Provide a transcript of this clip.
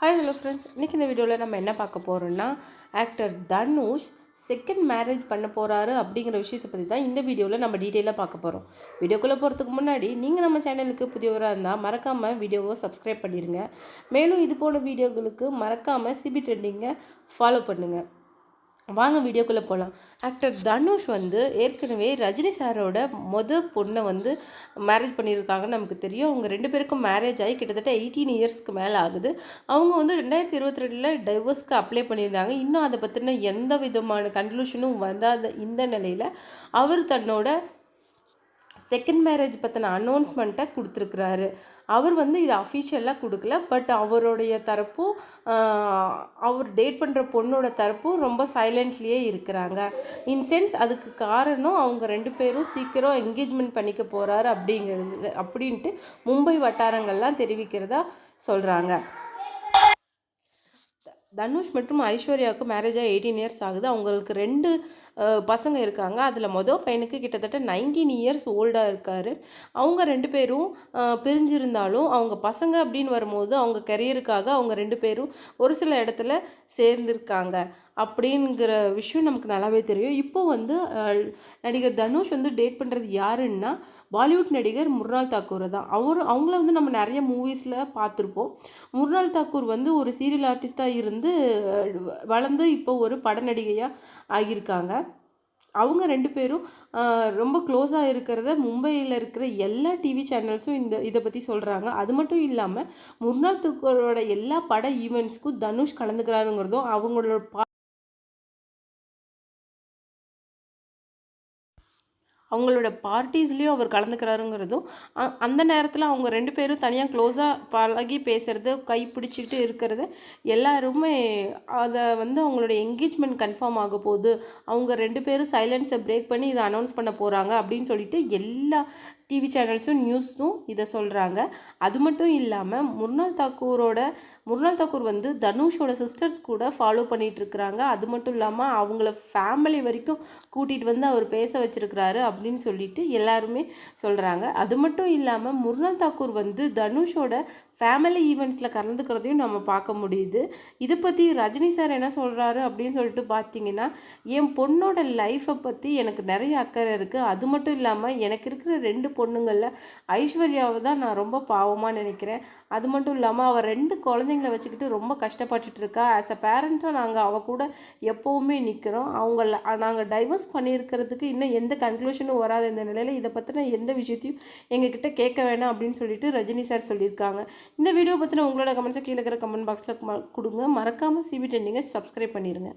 Hi hello friends இன்றைக்கி இந்த வீடியோவில் நம்ம என்ன பார்க்க போகிறோம்னா ஆக்டர் தனுஷ் செகண்ட் மேரேஜ் பண்ண போகிறாரு அப்படிங்கிற விஷயத்தை பற்றி தான் இந்த வீடியோவில் நம்ம டீட்டெயிலாக பார்க்க போகிறோம் வீடியோக்குள்ளே போகிறதுக்கு முன்னாடி நீங்கள் நம்ம சேனலுக்கு புதியவராக இருந்தால் மறக்காமல் வீடியோவை சப்ஸ்கிரைப் பண்ணிடுங்க மேலும் இது போல வீடியோகளுக்கு மறக்காமல் சிபி ட்ரெண்டிங்கை ஃபாலோ பண்ணுங்கள் வாங்க வீடியோக்குள்ளே போகலாம் ஆக்டர் தனுஷ் வந்து ஏற்கனவே ரஜினி சாரோட மொத பொண்ணை வந்து மேரேஜ் பண்ணியிருக்காங்கன்னு நமக்கு தெரியும். அவங்க ரெண்டு பேருக்கும் மேரேஜ் ஆகி கிட்டத்தட்ட எயிட்டீன் இயர்ஸ்க்கு மேலே ஆகுது. அவங்க வந்து ரெண்டாயிரத்தி இருபத்தி ரெண்டில் டைவர்ஸ்க்கு அப்ளை பண்ணியிருந்தாங்க. இன்னும் அதை பற்றின எந்த விதமான கன்க்ளூஷனும் வந்தாத இந்த நிலையில் அவர் தன்னோட செகண்ட் மேரேஜ் பற்றின அனௌன்ஸ்மெண்ட்டை கொடுத்துருக்குறாரு. அவர் வந்து இதை அஃபிஷியலாக கொடுக்கல. பட் அவருடைய தரப்பும் அவர் டேட் பண்ணுற பொண்ணோட தரப்பும் ரொம்ப சைலண்ட்லேயே இருக்கிறாங்க. இன் சென்ஸ் அதுக்கு காரணம் அவங்க ரெண்டு பேரும் சீக்கிரம் என்கேஜ்மெண்ட் பண்ணிக்க போகிறாரு அப்படிங்கிறது அப்படின்ட்டு மும்பை வட்டாரங்கள்லாம் தெரிவிக்கிறதா சொல்கிறாங்க தனுஷ் மற்றும் ஐஸ்வர்யாவுக்கு மேரேஜ் ஆகி எயிட்டீன் இயர்ஸ் ஆகுது. அவங்களுக்கு ரெண்டு பசங்க இருக்காங்க. அதில் மொதல் பையனுக்கு கிட்டத்தட்ட நைன்டீன் இயர்ஸ் ஓல்டாக இருக்கார். அவங்க ரெண்டு பேரும் பிரிஞ்சிருந்தாலும் அவங்க பசங்க அப்படின்னு வரும்போது அவங்க கெரியருக்காக அவங்க ரெண்டு பேரும் ஒரு சில இடத்துல சேர்ந்துருக்காங்க. அப்படிங்கிற விஷயம் நமக்கு நல்லாவே தெரியும். இப்போ வந்து நடிகர் தனுஷ் வந்து டேட் பண்ணுறது யாருன்னா பாலிவுட் நடிகர் முர்னால் தாக்கூர் தான். அவர் அவங்கள வந்து நம்ம நிறைய மூவிஸில் பார்த்துருப்போம். முர்னால் தாக்கூர் வந்து ஒரு சீரியல் ஆர்டிஸ்ட்டாக இருந்து வளர்ந்து இப்போ ஒரு பட நடிகையாக ஆகியிருக்காங்க. அவங்க ரெண்டு பேரும் ரொம்ப க்ளோஸாக இருக்கிறத மும்பையில் இருக்கிற எல்லா டிவி சேனல்ஸும் இந்த இதை பற்றி சொல்கிறாங்க அது மட்டும் இல்லாமல் முர்னால் தூக்கரோட எல்லா பட ஈவெண்ட்ஸ்க்கும் தனுஷ் கலந்துக்கிறாருங்கிறதும் அவங்களோட பா அவங்களோட பார்ட்டிஸ்லேயும் அவர் கலந்துக்கிறாருங்கிறதும் அந்த நேரத்தில் அவங்க ரெண்டு பேரும் தனியாக க்ளோஸாக பழகி பேசுகிறது கை பிடிச்சிக்கிட்டு இருக்கிறது எல்லாருமே அதை வந்து அவங்களோட என்கேஜ்மெண்ட் கன்ஃபார்ம் ஆக போகுது. அவங்க ரெண்டு பேரும் சைலன்ஸை பிரேக் பண்ணி இதை அனௌன்ஸ் பண்ண போகிறாங்க அப்படின்னு சொல்லிட்டு எல்லா டிவி சேனல்ஸும் நியூஸும் இதை சொல்கிறாங்க அது மட்டும் இல்லாமல் முர்னால் தாக்கூரோட முர்னால் தாக்கூர் வந்து தனுஷோட சிஸ்டர்ஸ் கூட ஃபாலோ பண்ணிகிட்ருக்குறாங்க அது மட்டும் இல்லாமல் அவங்கள ஃபேமிலி வரைக்கும் கூட்டிகிட்டு வந்து அவர் பேச வச்சுருக்கிறாரு அப்படின்னு சொல்லிட்டு எல்லாருமே சொல்கிறாங்க அது மட்டும் இல்லாமல் முர்னால் தாக்கூர் வந்து தனுஷோட ஃபேமிலி ஈவெண்ட்ஸில் கலந்துக்கிறதையும் நம்ம பார்க்க முடியுது. இதை பற்றி ரஜினி சார் என்ன சொல்கிறாரு அப்படின்னு சொல்லிட்டு பார்த்தீங்கன்னா என் பொண்ணோட லைஃப்பை பற்றி எனக்கு நிறைய அக்கறை இருக்குது அது மட்டும் இல்லாமல் எனக்கு இருக்கிற ரெண்டு பொண்ணுங்களில் ஐஸ்வர்யாவை தான் நான் ரொம்ப பாவமாக நினைக்கிறேன். அது மட்டும் இல்லாமல் அவள் ரெண்டு குழந்தைங்கள வச்சுக்கிட்டு ரொம்ப கஷ்டப்பட்டுட்டு இருக்கா. ஆஸ் அ பேரண்ட்டாக நாங்கள் அவள் கூட எப்போவுமே நிற்கிறோம் அவங்கள நாங்கள் டைவர்ஸ் பண்ணியிருக்கிறதுக்கு இன்னும் எந்த கன்க்ளூஷனும் வராத இந்த நிலையில் இதை பற்றின எந்த விஷயத்தையும் எங்ககிட்ட கேட்க வேணாம் அப்படின்னு சொல்லிட்டு ரஜினி சார் சொல்லியிருக்காங்க. இந்த வீடியோ பற்றின உங்களோட கமெண்ட்ஸை கீழே இருக்கிற கமெண்ட் பாக்ஸில் கொடுங்க. மறக்காமல் சிபி டெண்டிங்கை சப்ஸ்கிரைப் பண்ணிடுங்க